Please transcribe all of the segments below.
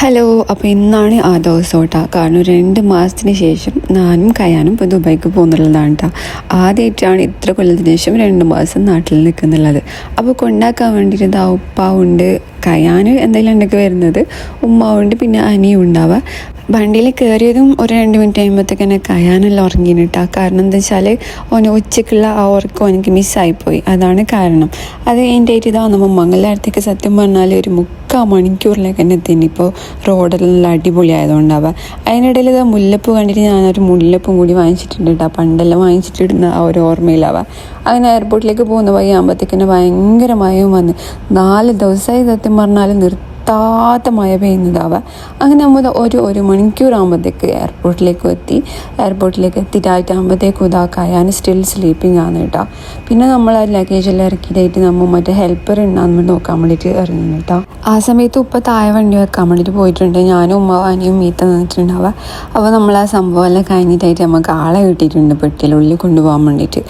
Hello അപ്പോൾ ഇന്നാണ് ആ ദിവസം കാരണം രണ്ട് മാസത്തിന് ശേഷം ഞാനും കയാനും ഇപ്പോൾ ദുബായിക്ക് പോകുന്നുള്ളതാണ് കേട്ടോ ആദ്യമായിട്ടാണ് ഇത്ര കൊല്ലത്തിന് ശേഷം രണ്ട് മാസം നാട്ടിൽ നിൽക്കുന്നുള്ളത്. അപ്പോൾ കൊണ്ടാക്കാൻ വേണ്ടിയിട്ട് ദാ ഉപ്പ ഉണ്ട്. കയാന് എന്തായാലും ഉണ്ടൊക്കെ വരുന്നത് ഉമ്മ പിന്നെ അനിയും ഉണ്ടാവുക. വണ്ടിയിൽ കയറിയതും ഒരു രണ്ട് മിനിറ്റ് കഴിയുമ്പോഴത്തേക്ക് തന്നെ കയാനെല്ലാം ഉറങ്ങിയിട്ടാ കാരണം എന്താ വെച്ചാൽ ഓന് ഉച്ചക്കുള്ള ആ ഉറക്കം എനിക്ക് മിസ്സായിപ്പോയി. അതാണ് കാരണം. അത് എന്റെ ഇതാണ് നമ്മൾ മംഗലാരത്തേക്ക് സത്യം പറഞ്ഞാൽ ഒരു മുക്കാൽ മണിക്കൂറിലേക്ക് തന്നെ എത്തി ഇപ്പോൾ റോഡെല്ലാം അടിപൊളിയായതുകൊണ്ടാവുക അതിനിടയിൽ ഇത് മുല്ലപ്പ് കണ്ടിട്ട് ഞാനൊരു മുല്ലപ്പും കൂടി വാങ്ങിച്ചിട്ടുണ്ട് കേട്ടോ പണ്ടെല്ലാം വാങ്ങിച്ചിട്ടിടുന്ന ആ ഒരു ഓർമ്മയിലാവുക അങ്ങനെ എയർപോർട്ടിലേക്ക് പോകുന്ന വഴി ആകുമ്പോഴത്തേക്കിന് ഭയങ്കര മയവും വന്ന്. നാല് ദിവസമായി സത്യം പറഞ്ഞാൽ നിർത്തി നിർത്താത്ത മഴ പെയ്യുന്നതാവുക അങ്ങനെ നമ്മൾ ഒരു ഒരു മണിക്കൂറാകുമ്പോഴത്തേക്ക് എയർപോർട്ടിലേക്ക് എത്തി. എയർപോർട്ടിലേക്ക് എത്തിയിട്ടായിട്ടാകുമ്പോഴത്തേക്കും ഇതാ കയാൻ സ്റ്റിൽ സ്ലീപ്പിംഗ് ആണ് കേട്ടോ. പിന്നെ നമ്മൾ ആ ലഗേജെല്ലാം ഇറക്കിയിട്ടായിട്ട് നമ്മൾ മറ്റേ ഹെൽപ്പർ ഉണ്ടാകുമ്പോൾ നോക്കാൻ വേണ്ടിയിട്ട് ഇറങ്ങുന്നു കേട്ടോ. ആ സമയത്ത് ഉപ്പ താഴെ വണ്ടി വെക്കാൻ വേണ്ടിയിട്ട് പോയിട്ടുണ്ട്. ഞാനും ഉമ്മ അനിയും മീത്ത നിന്നിട്ടുണ്ടാവുക. അപ്പോൾ നമ്മൾ ആ സംഭവം എല്ലാം കഴിഞ്ഞിട്ടായിട്ട് നമുക്ക് ആളെ കിട്ടിയിട്ടുണ്ട് പെട്ടിയിലുള്ളിൽ കൊണ്ടുപോകാൻ വേണ്ടിയിട്ട്.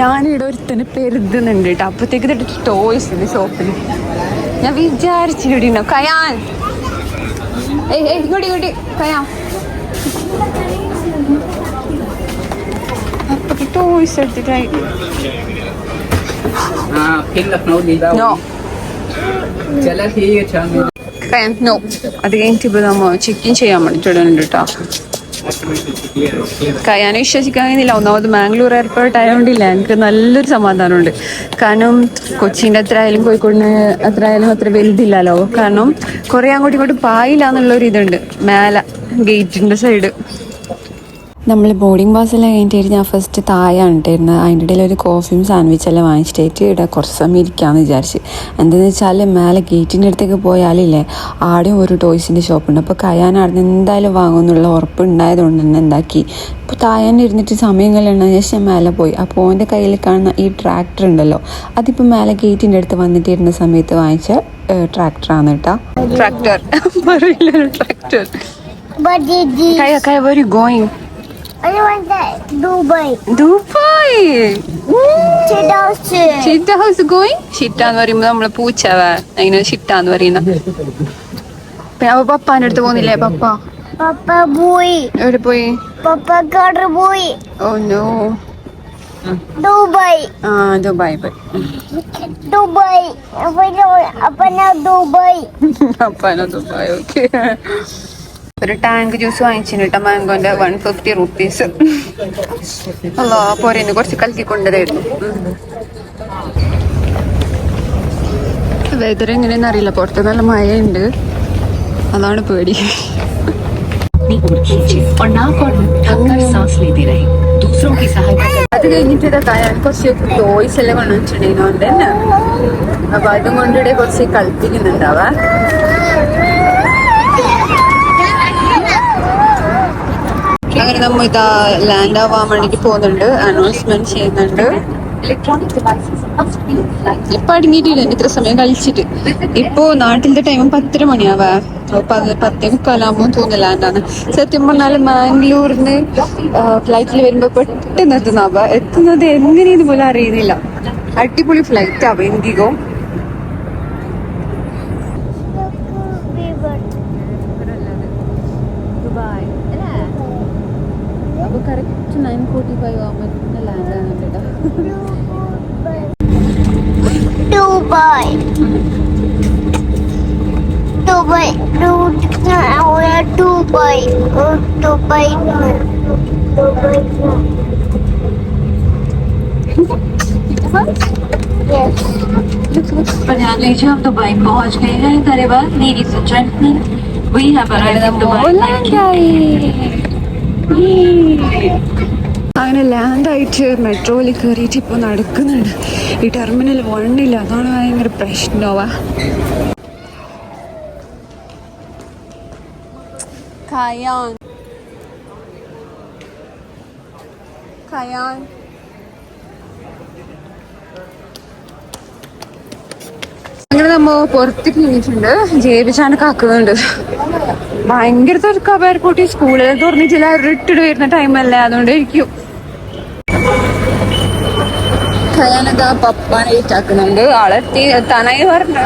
ഞാനിവിടെ ഒരുത്തന് പെരുതുന്നുണ്ട് കേട്ടോ. അപ്പോഴത്തേക്ക് ടോയ്സ് ഉണ്ട് ഷോപ്പിൽ ഞാൻ വിചാരിച്ചിട്ടുണ്ടോ കയാൻ. ഏയ് ഏയ് ഇങ്ങോട്ട് കയാൻ. അപ്പൊക്ക് അത് കഴിഞ്ഞിട്ട് ഇപ്പൊ നമ്മ ചെക്ക് ഇൻ ചെയ്യാൻ വേണ്ടിട്ടുണ്ട് കേട്ടോ കയാനെ വിശ്വസിക്കാൻ കഴിയുന്നില്ല ഒന്നാമത് മാംഗ്ലൂർ എയർപോർട്ട് ആയതുകൊണ്ടില്ല. എനിക്ക് നല്ലൊരു സമാധാനമുണ്ട്. കാരണം കൊച്ചിന്റെ അത്ര ആയാലും കോഴിക്കോടിന് അത്ര ആയാലും അത്ര വലുതില്ലല്ലോ. കാരണം കുറേ അങ്ങോട്ടും ഇങ്ങോട്ടും പായില്ല എന്നുള്ളൊരു ഇതുണ്ട് മേലെ ഗേറ്റിന്റെ സൈഡ്. നമ്മൾ ബോർഡിംഗ് പാസ് എല്ലാം കഴിഞ്ഞിട്ട് ഞാൻ ഫസ്റ്റ് തായാണ് ഇട്ടിരുന്നത്. അതിന്റെ ഇടയിൽ ഒരു കോഫിയും സാൻഡ്വിച്ചെല്ലാം വാങ്ങിച്ചിട്ട് ഇവിടെ കുറച്ച് സമയം ഇരിക്കാമെന്ന് വിചാരിച്ച്. എന്താണെന്ന് വെച്ചാൽ മേലെ ഗേറ്റിന്റെ അടുത്തേക്ക് പോയാലില്ലേ ആടെയും ഒരു ടോയ്സിന്റെ ഷോപ്പുണ്ട് അപ്പോൾ കയാൻ അവിടെ നിന്ന് എന്തായാലും വാങ്ങുമെന്നുള്ള ഉറപ്പ് ഉണ്ടായതുകൊണ്ട് തന്നെ എന്താക്കി. ഇപ്പോൾ തായാന്റെ ഇരുന്നിട്ട് സമയം കല്യാണ ശേഷം മേലെ പോയി. അപ്പോൾ ഓന്റെ കയ്യിൽ കാണുന്ന ഈ ട്രാക്ടർ ഉണ്ടല്ലോ അതിപ്പോൾ മേലെ ഗേറ്റിന്റെ അടുത്ത് വന്നിട്ടിരുന്ന സമയത്ത് വാങ്ങിച്ച ട്രാക്ടറാണ് കേട്ടോ tractor tractor you? Very going I want that. Dubai. Dubai. Sit down, ഷിറ്റ ഹൗസ് ഗോയിങ് ഷിറ്റ എന്ന് പറയുമ്പോ നമ്മളെ പൂച്ചവ അതിന് ഷിറ്റ എന്ന് പറയുന്ന. പിന്നെ അപ്പൊ പപ്പാന്റെ അടുത്ത് പോകുന്നില്ലേ പപ്പ? പപ്പ പോയി. എവിടെ പോയി? പപ്പ got പോയി. ഓ നോ ദുബായ് ആ ദുബായ് പോയി. ദുബായ്? അപ്പന now Dubai? ദുബായ് ഓക്കെ ഒരു ടാങ്ക് ജ്യൂസ് വാങ്ങിച്ചിന് കേട്ടോ മാംഗോന്റെ വൺ ഫിഫ്റ്റി റുപ്പീസ് അല്ലോ പോരേന്ന് കുറച്ച് കലക്കി കൊണ്ടതായിരുന്നു വെതർ എങ്ങനെയെന്ന് അറിയില്ല. പുറത്ത് നല്ല മഴയുണ്ട്. അതാണ് പേടി. അത് കഴിഞ്ഞിട്ട് ഞാൻ കുറച്ച് ടോയ്സ് എല്ലാം കൊണ്ടു കൊണ്ടുവച്ചിട്ടുണ്ടായിരുന്നു അതുകൊണ്ട് തന്നെ. അപ്പൊ അതും കൊണ്ടിടെ കുറച്ച് കളിപ്പിക്കുന്നുണ്ടാവാ അങ്ങനെ നമ്മൾ ഇതാ ലാൻഡ് ആവാൻ വേണ്ടിട്ട് പോകുന്നുണ്ട് അനൗൺസ്മെന്റ് ചെയ്യുന്നുണ്ട്. ഇപ്പൊ അടങ്ങിയിട്ടില്ല ഇത്ര സമയം കളിച്ചിട്ട്. ഇപ്പോ നാട്ടിലത്തെ ടൈം പത്തര മണിയാവാ. പത്തേ മുക്കാലാകുമ്പോൾ തോന്നില്ല എന്താണ് സത്യം പറഞ്ഞാൽ മാംഗ്ലൂരിന്ന് ഫ്ലൈറ്റിൽ വരുമ്പോ പെട്ടെന്ന് എത്തുന്നാവ എത്തുന്നത് എങ്ങനെയെന്ന് പോലും അറിയുന്നില്ല. അടിപൊളി ഫ്ലൈറ്റ് ആവും ഇൻഡിഗോ. ദുബായ് അപ്പൊ കറക്റ്റ് നയൻ ഫോർട്ടി ഫൈവ് ആകുമ്പോൾ ലാൻഡ് ആണ് കേട്ടോ Dubai. Dubai. Dubai. Dubai. Dubai. Yes. प्रधानमंत्री हम दुबई पहुंच गए हैं करीबन ladies and gentleman we have arrived in Dubai Thank you. അങ്ങനെ ലാൻഡ് ആയിട്ട് മെട്രോയിൽ കയറിയിട്ട് ഇപ്പോൾ നടക്കുന്നുണ്ട്. ഈ ടെർമിനൽ വണ്ണില്ല അതാണ് ഭയങ്കര പ്രശ്നമാ ഖയാൻ ഖയാൻ നമ്മ പുറത്തേക്ക് നിന്നിട്ടുണ്ട് ജേബിച്ചാണ് കാക്കുന്നുണ്ട് ഭയങ്കര തിരക്കാ എയർപോർട്ടിൽ സ്കൂളിൽ തുറന്നിട്ടില്ല റിട്ടിട്ട് വരുന്ന ടൈമല്ലേ അതുകൊണ്ടായിരിക്കും ഖയാനതാ പപ്പാനെ ഏറ്റാക്കുന്നുണ്ട് ആളെത്തി തനായി പറഞ്ഞു.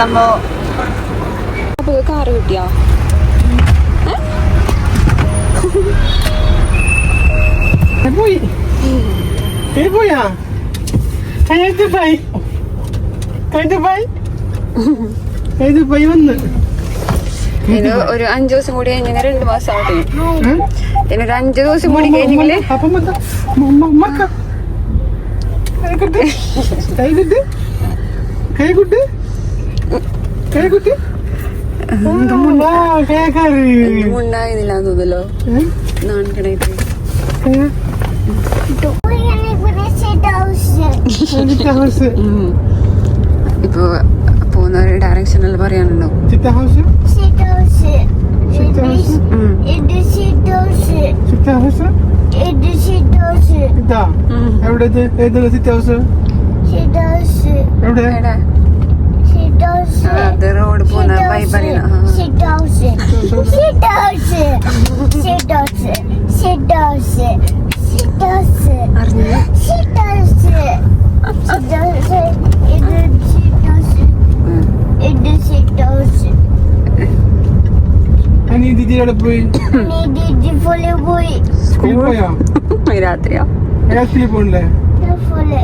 നമ്മ അപ്പൊ കാറ് കിട്ടിയോ? പോയി. പോയാ? പോയി. പോയി. വന്ന്. ഇത് ഒരു അഞ്ചു ദിവസം കൂടി കഴിഞ്ഞാൽ രണ്ട് മാസം ആവട്ടെ പിന്നെ ഒരു അഞ്ചു ദിവസം കൂടി കഴിഞ്ഞെങ്കിൽ കേക്കുട്ടി കൈകുട്ടി കൈകുട്ടി കൈകുട്ടി കൈകുട്ടി കേക്കാറ്. ഉണ്ടായിരുന്നില്ല തോന്നല്ലോ ഇപ്പൊ പോകുന്ന ഒരു ഡയറക്ഷനിൽ പറയാനുണ്ടോ? ചിത്ത ഹൗസ് ചിത്ത ഹൗസ് ചിത്ത ഹൗസ് ഇതാ എവിടെ ഏതാണ് സിറ്റ് ഹൗസ് എവിടെ? അത് റോഡ് പോകുന്ന ബൈ പറയുന്ന അറിഞ്ഞു. അനി ദിദി എവിടെ പോയി? പോയി. സ്കൂളിൽ പോയാ? രാത്രിയാ? രാത്രി പോണില്ലേ? ഫുള്ള്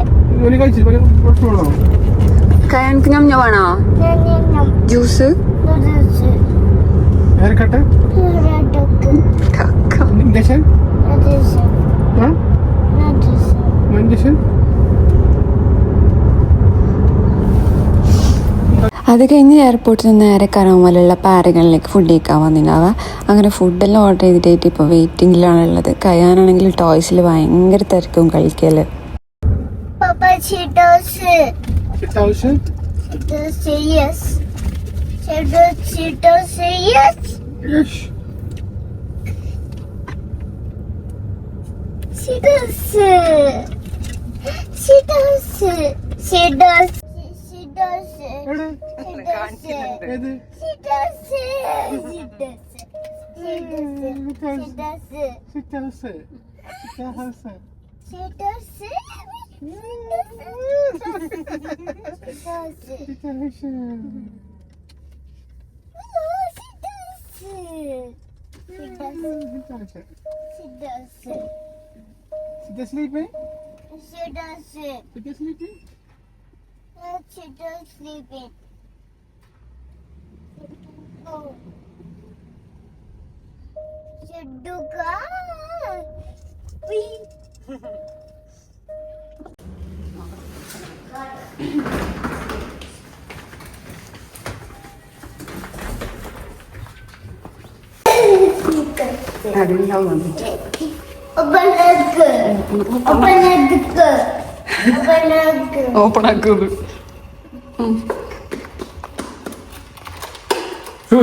കയാൻക്ക് ഞമ്മ വേണോ? ഞാൻ ജ്യൂസ്? അത് കഴിഞ്ഞ് എയർപോർട്ടിൽ നിന്ന് നേരെ കരോമലുള്ള പാരകളിലേക്ക് ഫുഡ് കഴിക്കാൻ വന്നിട്ടുണ്ടാവുക. അങ്ങനെ ഫുഡെല്ലാം ഓർഡർ ചെയ്തിട്ടായിട്ട് ഇപ്പോൾ വെയിറ്റിങ്ങിലാണുള്ളത് കയ്യാനാണെങ്കിൽ ടോയ്സിൽ ഭയങ്കര തിരക്കും കളിക്കൽ Firdevsi. Firdevsi? Firdevsiyiz. Firdevsi, Firdevsiyiz. Yes. She does she does it yes. Yes. She does. She does. She does. She does. She does. She Firdevsi. Firdevsi. Firdevsi. Firdevsi. Firdevsi. Firdevsi. Firdevsi. Firdevsi. Firdevsi. Firdevsi. Firdevsi. She doesn't. She's sleeping? She doesn't. She's sleeping? No, she doesn't sleeping. Oh. She do good. Open egg. Open ആക്കുന്നത് ഷൂ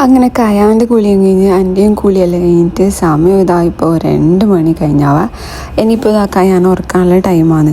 അങ്ങനെ കയാന്റെ കുളിയും കഴിഞ്ഞ് എന്റെയും കുളിയെല്ലാം കഴിഞ്ഞിട്ട് സമയം ഇതായിപ്പോൾ രണ്ട് മണി കഴിഞ്ഞാവാ. ഇനിയിപ്പോൾ ഇതാ കയാൻ ഉറക്കാനുള്ള ടൈമാണ്